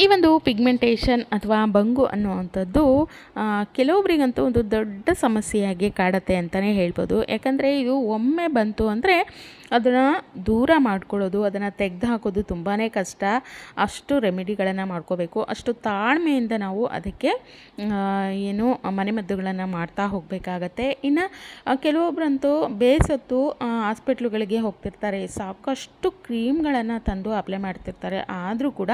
ಈ ಒಂದು ಪಿಗ್ಮೆಂಟೇಷನ್ ಅಥವಾ ಬಂಗು ಅನ್ನುವಂಥದ್ದು ಕೆಲವೊಬ್ಬರಿಗಂತೂ ಒಂದು ದೊಡ್ಡ ಸಮಸ್ಯೆಯಾಗಿ ಕಾಡತ್ತೆ ಅಂತಲೇ ಹೇಳ್ಬೋದು. ಯಾಕಂದರೆ ಇದು ಒಮ್ಮೆ ಬಂತು ಅಂದರೆ ಅದನ್ನು ದೂರ ಮಾಡ್ಕೊಳ್ಳೋದು, ಅದನ್ನು ತೆಗೆದು ಹಾಕೋದು ತುಂಬಾ ಕಷ್ಟ. ಅಷ್ಟು ರೆಮಿಡಿಗಳನ್ನು ಮಾಡ್ಕೋಬೇಕು. ಅಷ್ಟು ತಾಳ್ಮೆಯಿಂದ ನಾವು ಅದಕ್ಕೆ ಏನು ಮನೆಮದ್ದುಗಳನ್ನು ಮಾಡ್ತಾ ಹೋಗಬೇಕಾಗತ್ತೆ. ಇನ್ನು ಕೆಲವೊಬ್ಬರಂತೂ ಬೇಸತ್ತು ಹಾಸ್ಪಿಟ್ಲುಗಳಿಗೆ ಹೋಗ್ತಿರ್ತಾರೆ. ಸಾಕಷ್ಟು ಕ್ರೀಮ್ಗಳನ್ನು ತಂದು ಅಪ್ಲೈ ಮಾಡ್ತಿರ್ತಾರೆ. ಆದರೂ ಕೂಡ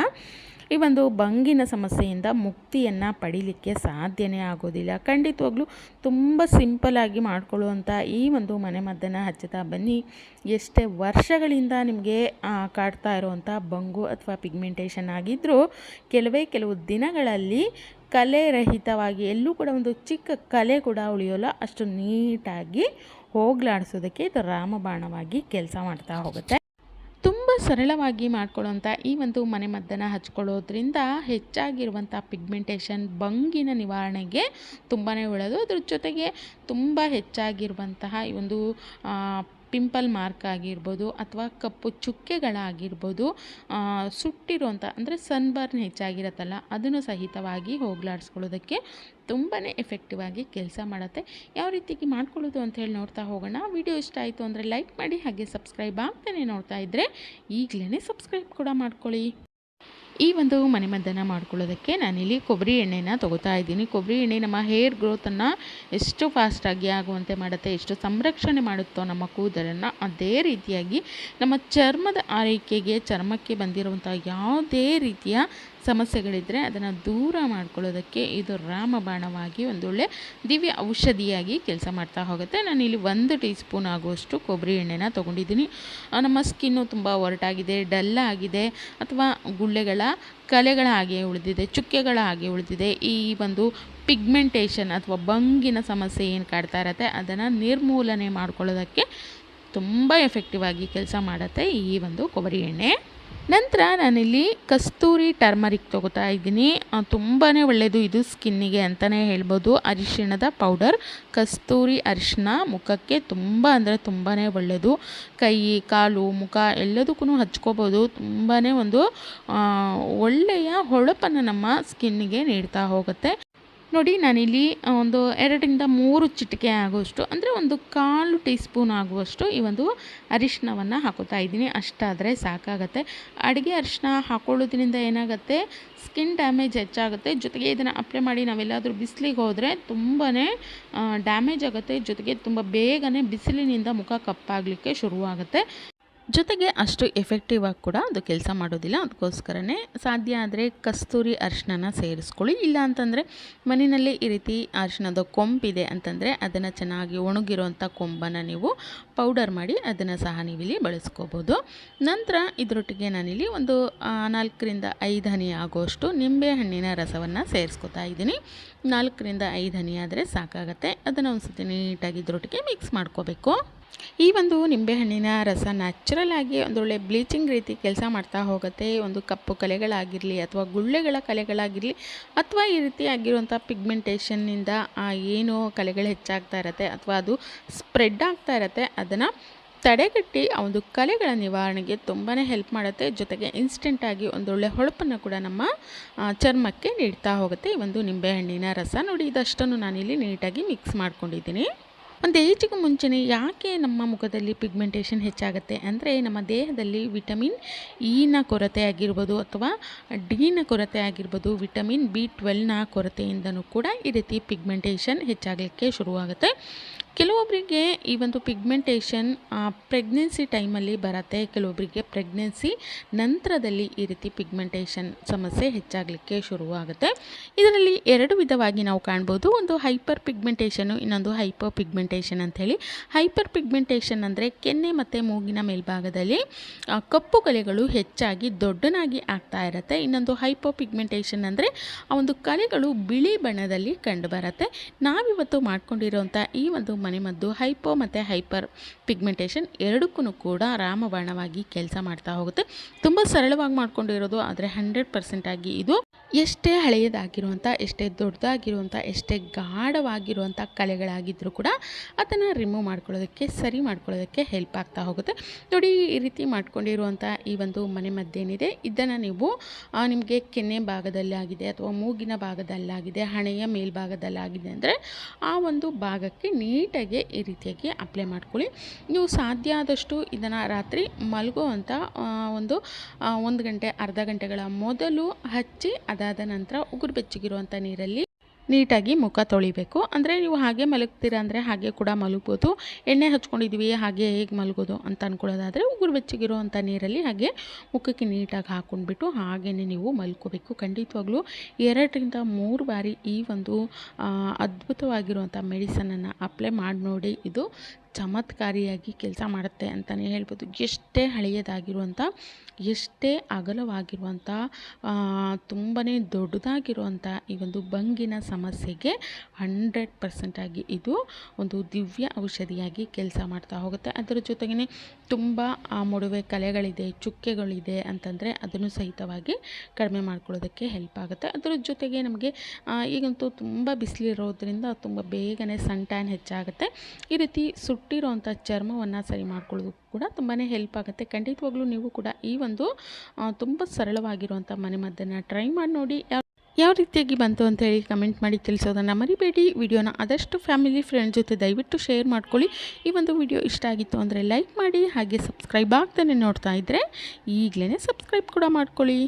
ಈ ಒಂದು ಬಂಗಿನ ಸಮಸ್ಯೆಯಿಂದ ಮುಕ್ತಿಯನ್ನು ಪಡೀಲಿಕ್ಕೆ ಸಾಧ್ಯನೇ ಆಗೋದಿಲ್ಲ. ಖಂಡಿತವಾಗ್ಲೂ ತುಂಬ ಸಿಂಪಲಾಗಿ ಮಾಡಿಕೊಳ್ಳುವಂಥ ಈ ಒಂದು ಮನೆಮದ್ದನ್ನು ಹಚ್ಚುತ್ತಾ ಬನ್ನಿ. ಎಷ್ಟೇ ವರ್ಷಗಳಿಂದ ನಿಮಗೆ ಕಾಡ್ತಾ ಇರುವಂಥ ಬಂಗು ಅಥವಾ ಪಿಗ್ಮೆಂಟೇಷನ್ ಆಗಿದ್ದರೂ ಕೆಲವೇ ಕೆಲವು ದಿನಗಳಲ್ಲಿ ಕಲೆ ರಹಿತವಾಗಿ, ಎಲ್ಲೂ ಕೂಡ ಒಂದು ಚಿಕ್ಕ ಕಲೆ ಕೂಡ ಉಳಿಯೋಲ್ಲ. ಅಷ್ಟು ನೀಟಾಗಿ ಹೋಗ್ಲಾಡಿಸೋದಕ್ಕೆ ಇದು ರಾಮಬಾಣವಾಗಿ ಕೆಲಸ ಮಾಡ್ತಾ ಹೋಗುತ್ತೆ. ತುಂಬ ಸರಳವಾಗಿ ಮಾಡ್ಕೊಳ್ಳೋಂಥ ಈ ಒಂದು ಮನೆಮದ್ದನ್ನು ಹಚ್ಕೊಳ್ಳೋದ್ರಿಂದ ಹೆಚ್ಚಾಗಿರುವಂಥ ಪಿಗ್ಮೆಂಟೇಷನ್ ಬಂಗಿನ ನಿವಾರಣೆಗೆ ತುಂಬಾ ಒಳ್ಳೆಯದು ಅದ್ರ ಜೊತೆಗೆ ತುಂಬ ಹೆಚ್ಚಾಗಿರುವಂತಹ ಈ ಒಂದು ಪಿಂಪಲ್ ಮಾರ್ಕ್ ಆಗಿರ್ಬೋದು ಅಥವಾ ಕಪ್ಪು ಚುಕ್ಕೆಗಳಾಗಿರ್ಬೋದು ಸುಟ್ಟಿರುವಂಥ ಅಂದರೆ ಸನ್ಬರ್ನ್ ಹೆಚ್ಚಾಗಿರತ್ತಲ್ಲ, ಅದನ್ನು ಸಹಿತವಾಗಿ ಹೋಗ್ಲಾಡಿಸ್ಕೊಳ್ಳೋದಕ್ಕೆ ತುಂಬಾ ಎಫೆಕ್ಟಿವ್ ಆಗಿ ಕೆಲಸ ಮಾಡುತ್ತೆ. ಯಾವ ರೀತಿಗೆ ಮಾಡ್ಕೊಳ್ಳೋದು ಅಂತ ಹೇಳಿ ನೋಡ್ತಾ ಹೋಗೋಣ. ವಿಡಿಯೋ ಇಷ್ಟ ಆಯಿತು ಅಂದರೆ ಲೈಕ್ ಮಾಡಿ, ಹಾಗೆ ಸಬ್ಸ್ಕ್ರೈಬ್ ಆಗ್ತಾನೆ ನೋಡ್ತಾ ಇದ್ದರೆ ಈಗಲೇ ಸಬ್ಸ್ಕ್ರೈಬ್ ಕೂಡ ಮಾಡ್ಕೊಳ್ಳಿ. ಈ ಒಂದು ಮನೆಮದ್ದನ್ನು ಮಾಡ್ಕೊಳ್ಳೋದಕ್ಕೆ ನಾನಿಲ್ಲಿ ಕೊಬ್ಬರಿ ಎಣ್ಣೆನ ತೊಗೋತಾ ಇದ್ದೀನಿ. ಕೊಬ್ಬರಿ ಎಣ್ಣೆ ನಮ್ಮ ಹೇರ್ ಗ್ರೋತನ್ನು ಎಷ್ಟು ಫಾಸ್ಟಾಗಿ ಆಗುವಂತೆ ಮಾಡುತ್ತೆ, ಎಷ್ಟು ಸಂರಕ್ಷಣೆ ಮಾಡುತ್ತೋ ನಮ್ಮ ಕೂದಲನ್ನು ಅದೇ ರೀತಿಯಾಗಿ ನಮ್ಮ ಚರ್ಮದ ಆರೈಕೆಗೆ, ಚರ್ಮಕ್ಕೆ ಬಂದಿರುವಂಥ ಯಾವುದೇ ರೀತಿಯ ಸಮಸ್ಯೆಗಳಿದ್ದರೆ ಅದನ್ನು ದೂರ ಮಾಡ್ಕೊಳ್ಳೋದಕ್ಕೆ ಇದು ರಾಮಬಾಣವಾಗಿ ಒಂದೊಳ್ಳೆ ದಿವ್ಯ ಔಷಧಿಯಾಗಿ ಕೆಲಸ ಮಾಡ್ತಾ ಹೋಗುತ್ತೆ. ನಾನಿಲ್ಲಿ ಒಂದು ಟೀ ಸ್ಪೂನ್ ಆಗುವಷ್ಟು ಕೊಬ್ಬರಿ ಎಣ್ಣೆನ ತೊಗೊಂಡಿದ್ದೀನಿ. ನಮ್ಮ ಸ್ಕಿನ್ನು ತುಂಬ ಒರಟಾಗಿದೆ, ಡಲ್ ಆಗಿದೆ, ಅಥವಾ ಗುಳ್ಳೆಗಳ ಕಲೆಗಳ ಹಾಗೆ ಉಳಿದಿದೆ, ಚುಕ್ಕೆಗಳ ಹಾಗೆ ಉಳಿದಿದೆ. ಈ ಒಂದು ಪಿಗ್ಮೆಂಟೇಷನ್ ಅಥವಾ ಬಂಗಿನ ಸಮಸ್ಯೆ ಏನು ಕಾಡ್ತಾ ಇರತ್ತೆ, ಅದನ್ನು ನಿರ್ಮೂಲನೆ ಮಾಡ್ಕೊಳ್ಳೋದಕ್ಕೆ ತುಂಬ ಎಫೆಕ್ಟಿವ್ ಆಗಿ ಕೆಲಸ ಮಾಡುತ್ತೆ ಈ ಒಂದು ಕೊಬ್ಬರಿ ಎಣ್ಣೆ. ನಂತರ ನಾನಿಲ್ಲಿ ಕಸ್ತೂರಿ ಟರ್ಮರಿಕ್ ತೊಗೋತಾ ಇದ್ದೀನಿ. ತುಂಬಾ ಒಳ್ಳೆಯದು ಇದು ಸ್ಕಿನ್ನಿಗೆ ಅಂತಲೇ ಹೇಳ್ಬೋದು. ಅರಿಶಿಣದ ಪೌಡರ್, ಕಸ್ತೂರಿ ಅರಿಶಿಣ ಮುಖಕ್ಕೆ ತುಂಬ ಅಂದರೆ ತುಂಬಾ ಒಳ್ಳೆಯದು ಕೈ, ಕಾಲು, ಮುಖ ಎಲ್ಲದಕ್ಕೂ ಹಚ್ಕೋಬೋದು. ತುಂಬಾ ಒಂದು ಒಳ್ಳೆಯ ಹೊಳಪನ್ನು ನಮ್ಮ ಸ್ಕಿನ್ನಿಗೆ ನೀಡ್ತಾ ಹೋಗುತ್ತೆ. ನೋಡಿ, ನಾನಿಲ್ಲಿ ಒಂದು ಎರಡರಿಂದ ಮೂರು ಚಿಟಿಕೆ ಆಗುವಷ್ಟು, ಅಂದರೆ ಒಂದು ಕಾಲು ಟೀ ಸ್ಪೂನ್ ಆಗುವಷ್ಟು ಈ ಒಂದು ಅರಿಶಿನವನ್ನು ಹಾಕೋತಾ ಇದ್ದೀನಿ. ಅಷ್ಟಾದರೆ ಸಾಕಾಗತ್ತೆ. ಅಡುಗೆ ಅರಿಶಿನ ಹಾಕೊಳ್ಳೋದ್ರಿಂದ ಏನಾಗುತ್ತೆ? ಸ್ಕಿನ್ ಡ್ಯಾಮೇಜ್ ಹೆಚ್ಚಾಗುತ್ತೆ. ಜೊತೆಗೆ ಇದನ್ನು ಅಪ್ಲೈ ಮಾಡಿ ನಾವೆಲ್ಲಾದರೂ ಬಿಸಿಲಿಗೆ ಹೋದರೆ ತುಂಬಾ ಡ್ಯಾಮೇಜ್ ಆಗುತ್ತೆ. ಜೊತೆಗೆ ತುಂಬ ಬೇಗನೆ ಬಿಸಿಲಿನಿಂದ ಮುಖ ಕಪ್ಪಾಗಲಿಕ್ಕೆ ಶುರುವಾಗುತ್ತೆ. ಜೊತೆಗೆ ಅಷ್ಟು ಎಫೆಕ್ಟಿವ್ ಆಗಿ ಕೂಡ ಅದು ಕೆಲಸ ಮಾಡೋದಿಲ್ಲ. ಅದಕ್ಕೋಸ್ಕರನೇ ಸಾಧ್ಯ ಆದರೆ ಕಸ್ತೂರಿ ಅರಿಶಿಣನ ಸೇರಿಸ್ಕೊಳ್ಳಿ. ಇಲ್ಲ ಅಂತಂದರೆ ಮನೆಯಲ್ಲಿ ಈ ರೀತಿ ಅರಿಶಿಣದ ಕೊಂಬಿದೆ ಅಂತಂದರೆ ಅದನ್ನು ಚೆನ್ನಾಗಿ ಒಣಗಿರುವಂಥ ಕೊಂಬನ್ನು ನೀವು ಪೌಡರ್ ಮಾಡಿ ಅದನ್ನು ಸಹ ನೀವಿಲ್ಲಿ ಬಳಸ್ಕೋಬೋದು. ನಂತರ ಇದರೊಟ್ಟಿಗೆ ನಾನಿಲ್ಲಿ ಒಂದು ನಾಲ್ಕರಿಂದ ಐದು ಹನಿ ಆಗೋಷ್ಟು ನಿಂಬೆ ಹಣ್ಣಿನ ರಸವನ್ನು ಸೇರಿಸ್ಕೊತಾ ಇದ್ದೀನಿ. ನಾಲ್ಕರಿಂದ ಐದು ಹನಿ ಆದರೆ ಸಾಕಾಗತ್ತೆ. ಅದನ್ನು ಒಂದು ಸತಿ ನೀಟಾಗಿ ಇದರೊಟ್ಟಿಗೆ ಮಿಕ್ಸ್ ಮಾಡ್ಕೋಬೇಕು. ಈ ಒಂದು ನಿಂಬೆಹಣ್ಣಿನ ರಸ ನ್ಯಾಚುರಲ್ ಆಗಿ ಒಂದೊಳ್ಳೆ ಬ್ಲೀಚಿಂಗ್ ರೀತಿ ಕೆಲಸ ಮಾಡ್ತಾ ಹೋಗುತ್ತೆ. ಒಂದು ಕಪ್ಪು ಕಲೆಗಳಾಗಿರಲಿ ಅಥವಾ ಗುಳ್ಳೆಗಳ ಕಲೆಗಳಾಗಿರಲಿ ಅಥವಾ ಈ ರೀತಿ ಆಗಿರುವಂಥ ಪಿಗ್ಮೆಂಟೇಷನ್ನಿಂದ ಏನು ಕಲೆಗಳು ಹೆಚ್ಚಾಗ್ತಾ ಇರತ್ತೆ ಅಥವಾ ಅದು ಸ್ಪ್ರೆಡ್ ಆಗ್ತಾ ಇರತ್ತೆ. ಅದನ್ನು ತಡೆಗಟ್ಟಿ ಆ ಒಂದು ಕಲೆಗಳ ನಿವಾರಣೆಗೆ ತುಂಬಾ ಹೆಲ್ಪ್ ಮಾಡುತ್ತೆ. ಜೊತೆಗೆ ಇನ್ಸ್ಟೆಂಟಾಗಿ ಒಂದೊಳ್ಳೆ ಹೊಳಪನ್ನು ಕೂಡ ನಮ್ಮ ಚರ್ಮಕ್ಕೆ ನೀಡ್ತಾ ಹೋಗುತ್ತೆ ಈ ಒಂದು ನಿಂಬೆಹಣ್ಣಿನ ರಸ. ನೋಡಿ, ಇದಷ್ಟನ್ನು ನಾನಿಲ್ಲಿ ನೀಟಾಗಿ ಮಿಕ್ಸ್ ಮಾಡ್ಕೊಂಡಿದ್ದೀನಿ. ಒಂದು ಏಜಿಗೆ ಮುಂಚೆನೇ ಯಾಕೆ ನಮ್ಮ ಮುಖದಲ್ಲಿ ಪಿಗ್ಮೆಂಟೇಷನ್ ಹೆಚ್ಚಾಗುತ್ತೆ ಅಂದರೆ ನಮ್ಮ ದೇಹದಲ್ಲಿ ವಿಟಮಿನ್ ಇನ ಕೊರತೆ ಆಗಿರ್ಬೋದು ಅಥವಾ ಡಿನ ಕೊರತೆ ಆಗಿರ್ಬೋದು ವಿಟಮಿನ್ ಬಿ ಟ್ವೆಲ್ನ ಕೊರತೆಯಿಂದನೂ ಕೂಡ ಈ ರೀತಿ ಪಿಗ್ಮೆಂಟೇಷನ್ ಹೆಚ್ಚಾಗಲಿಕ್ಕೆ ಶುರುವಾಗುತ್ತೆ. ಕೆಲವೊಬ್ಬರಿಗೆ ಈ ಒಂದು ಪಿಗ್ಮೆಂಟೇಷನ್ ಪ್ರೆಗ್ನೆನ್ಸಿ ಟೈಮಲ್ಲಿ ಬರುತ್ತೆ. ಕೆಲವೊಬ್ಬರಿಗೆ ಪ್ರೆಗ್ನೆನ್ಸಿ ನಂತರದಲ್ಲಿ ಈ ರೀತಿ ಪಿಗ್ಮೆಂಟೇಷನ್ ಸಮಸ್ಯೆ ಹೆಚ್ಚಾಗಲಿಕ್ಕೆ ಶುರುವಾಗುತ್ತೆ. ಇದರಲ್ಲಿ ಎರಡು ವಿಧವಾಗಿ ನಾವು ಕಾಣ್ಬೋದು. ಒಂದು ಹೈಪರ್ ಪಿಗ್ಮೆಂಟೇಷನು ಇನ್ನೊಂದು ಹೈಪರ್ ಪಿಗ್ಮೆಂಟೇಷನ್ ಅಂಥೇಳಿ. ಹೈಪರ್ ಪಿಗ್ಮೆಂಟೇಷನ್ ಅಂದರೆ ಕೆನ್ನೆ ಮತ್ತು ಮೂಗಿನ ಮೇಲ್ಭಾಗದಲ್ಲಿ ಕಪ್ಪು ಕಲೆಗಳು ಹೆಚ್ಚಾಗಿ ದೊಡ್ಡನಾಗಿ ಆಗ್ತಾ ಇರುತ್ತೆ. ಇನ್ನೊಂದು ಹೈಪೋ ಪಿಗ್ಮೆಂಟೇಷನ್ ಅಂದರೆ ಆ ಒಂದು ಕಲೆಗಳು ಬಿಳಿ ಬಣ್ಣದಲ್ಲಿ ಕಂಡುಬರುತ್ತೆ ನಾವಿವತ್ತು ಮಾಡ್ಕೊಂಡಿರೋಂಥ ಈ ಒಂದು ಮನೆಮದ್ದು ಹೈಪೋ ಮತ್ತು ಹೈಪರ್ ಪಿಗ್ಮೆಂಟೇಷನ್ ಎರಡಕ್ಕೂ ಕೂಡ ರಾಮಬಾಣವಾಗಿ ಕೆಲಸ ಮಾಡ್ತಾ ಹೋಗುತ್ತೆ. ತುಂಬ ಸರಳವಾಗಿ ಮಾಡ್ಕೊಂಡಿರೋದು, ಆದರೆ ಹಂಡ್ರೆಡ್ ಪರ್ಸೆಂಟಾಗಿ ಇದು ಎಷ್ಟೇ ಹಳೆಯದಾಗಿರುವಂಥ, ಎಷ್ಟೇ ದೊಡ್ಡದಾಗಿರುವಂಥ, ಎಷ್ಟೇ ಗಾಢವಾಗಿರುವಂಥ ಕಲೆಗಳಾಗಿದ್ದರೂ ಕೂಡ ಅದನ್ನು ರಿಮೂವ್ ಮಾಡ್ಕೊಳ್ಳೋದಕ್ಕೆ, ಸರಿ ಮಾಡ್ಕೊಳ್ಳೋದಕ್ಕೆ ಹೆಲ್ಪ್ ಆಗ್ತಾ ಹೋಗುತ್ತೆ. ನೋಡಿ, ಈ ರೀತಿ ಮಾಡ್ಕೊಂಡಿರುವಂಥ ಈ ಒಂದು ಮನೆ ಮದ್ದೇನಿದೆ, ಇದನ್ನು ನೀವು ನಿಮಗೆ ಕೆನ್ನೆ ಭಾಗದಲ್ಲಾಗಿದೆ ಅಥವಾ ಮೂಗಿನ ಭಾಗದಲ್ಲಾಗಿದೆ, ಹಣೆಯ ಮೇಲ್ಭಾಗದಲ್ಲಾಗಿದೆ ಅಂದರೆ ಆ ಒಂದು ಭಾಗಕ್ಕೆ ನೀಟಾಗಿ ಈ ರೀತಿಯಾಗಿ ಅಪ್ಲೈ ಮಾಡ್ಕೊಳ್ಳಿ. ನೀವು ಸಾಧ್ಯ ಆದಷ್ಟು ಇದನ್ನು ರಾತ್ರಿ ಮಲಗುವಂಥ ಒಂದು ಒಂದು ಗಂಟೆ, ಅರ್ಧ ಗಂಟೆಗಳ ಮೊದಲು ಹಚ್ಚಿ ಅದಾದ ನಂತರ ಉಗುರು ಬೆಚ್ಚಗಿರುವಂಥ ನೀರಲ್ಲಿ ನೀಟಾಗಿ ಮುಖ ತೊಳಿಬೇಕು. ಅಂದರೆ ನೀವು ಹಾಗೆ ಮಲಗ್ತೀರ ಅಂದರೆ ಹಾಗೆ ಕೂಡ ಮಲಗ್ಬೋದು. ಎಣ್ಣೆ ಹಚ್ಕೊಂಡಿದ್ವಿ, ಹಾಗೆ ಹೇಗೆ ಮಲಗೋದು ಅಂತ ಅನ್ಕೊಳ್ಳೋದಾದರೆ ಉಗುರು ಬೆಚ್ಚಗಿರುವಂಥ ನೀರಲ್ಲಿ ಹಾಗೆ ಮುಖಕ್ಕೆ ನೀಟಾಗಿ ಹಾಕ್ಕೊಂಡ್ಬಿಟ್ಟು ಹಾಗೇ ನೀವು ಮಲ್ಕೋಬೇಕು. ಖಂಡಿತವಾಗ್ಲೂ ಎರಡರಿಂದ ಮೂರು ಬಾರಿ ಈ ಒಂದು ಅದ್ಭುತವಾಗಿರುವಂಥ ಮೆಡಿಸನನ್ನು ಅಪ್ಲೈ ಮಾಡಿ ನೋಡಿ. ಇದು ಚಮತ್ಕಾರಿಯಾಗಿ ಕೆಲಸ ಮಾಡುತ್ತೆ ಅಂತಲೇ ಹೇಳ್ಬೋದು. ಎಷ್ಟೇ ಹಳೆಯದಾಗಿರುವಂಥ ಎಷ್ಟೇ ಅಗಲವಾಗಿರುವಂಥ ತುಂಬಾ ದೊಡ್ಡದಾಗಿರುವಂಥ ಈ ಒಂದು ಬಂಗಿನ ಸಮಸ್ಯೆಗೆ ಹಂಡ್ರೆಡ್ ಪರ್ಸೆಂಟಾಗಿ ಇದು ಒಂದು ದಿವ್ಯ ಔಷಧಿಯಾಗಿ ಕೆಲಸ ಮಾಡ್ತಾ ಹೋಗುತ್ತೆ. ಅದರ ಜೊತೆಗೇ ತುಂಬ ಆ, ಮೊಡವೆ ಕಲೆಗಳಿದೆ ಚುಕ್ಕೆಗಳಿದೆ ಅಂತಂದರೆ ಅದನ್ನು ಸಹಿತವಾಗಿ ಕಡಿಮೆ ಮಾಡ್ಕೊಳ್ಳೋದಕ್ಕೆ ಹೆಲ್ಪ್ ಆಗುತ್ತೆ. ಅದರ ಜೊತೆಗೆ ನಮಗೆ ಈಗಂತೂ ತುಂಬ ಬಿಸಿಲಿರೋದ್ರಿಂದ ತುಂಬ ಬೇಗನೆ ಸನ್ ಹೆಚ್ಚಾಗುತ್ತೆ. ಈ ರೀತಿ ಸುಟ್ಟಿರೋವಂಥ ಚರ್ಮವನ್ನು ಸರಿ ಮಾಡ್ಕೊಳ್ಳೋದು ಕೂಡ ತುಂಬಾ ಹೆಲ್ಪ್ ಆಗುತ್ತೆ. ಖಂಡಿತವಾಗ್ಲೂ ನೀವು ಕೂಡ ಈ ಒಂದು ತುಂಬ ಸರಳವಾಗಿರುವಂಥ ಮನೆಮದ್ದನ್ನು ಟ್ರೈ ಮಾಡಿ ನೋಡಿ. ಯಾವ ರೀತಿಯಾಗಿ ಬಂತು ಅಂತ ಹೇಳಿ ಕಮೆಂಟ್ ಮಾಡಿ ತಿಳಿಸೋದನ್ನು ಮರಿಬೇಡಿ. ವಿಡಿಯೋನ ಆದಷ್ಟು ಫ್ಯಾಮಿಲಿ ಫ್ರೆಂಡ್ಸ್ ಜೊತೆ ದಯವಿಟ್ಟು ಶೇರ್ ಮಾಡ್ಕೊಳ್ಳಿ. ಈ ಒಂದು ವಿಡಿಯೋ ಇಷ್ಟ ಆಗಿತ್ತು ಅಂದರೆ ಲೈಕ್ ಮಾಡಿ, ಹಾಗೆ ಸಬ್ಸ್ಕ್ರೈಬ್ ಆಗ್ತಾನೆ ನೋಡ್ತಾ ಇದ್ದರೆ ಈಗಲೇ ಸಬ್ಸ್ಕ್ರೈಬ್ ಕೂಡ ಮಾಡ್ಕೊಳ್ಳಿ.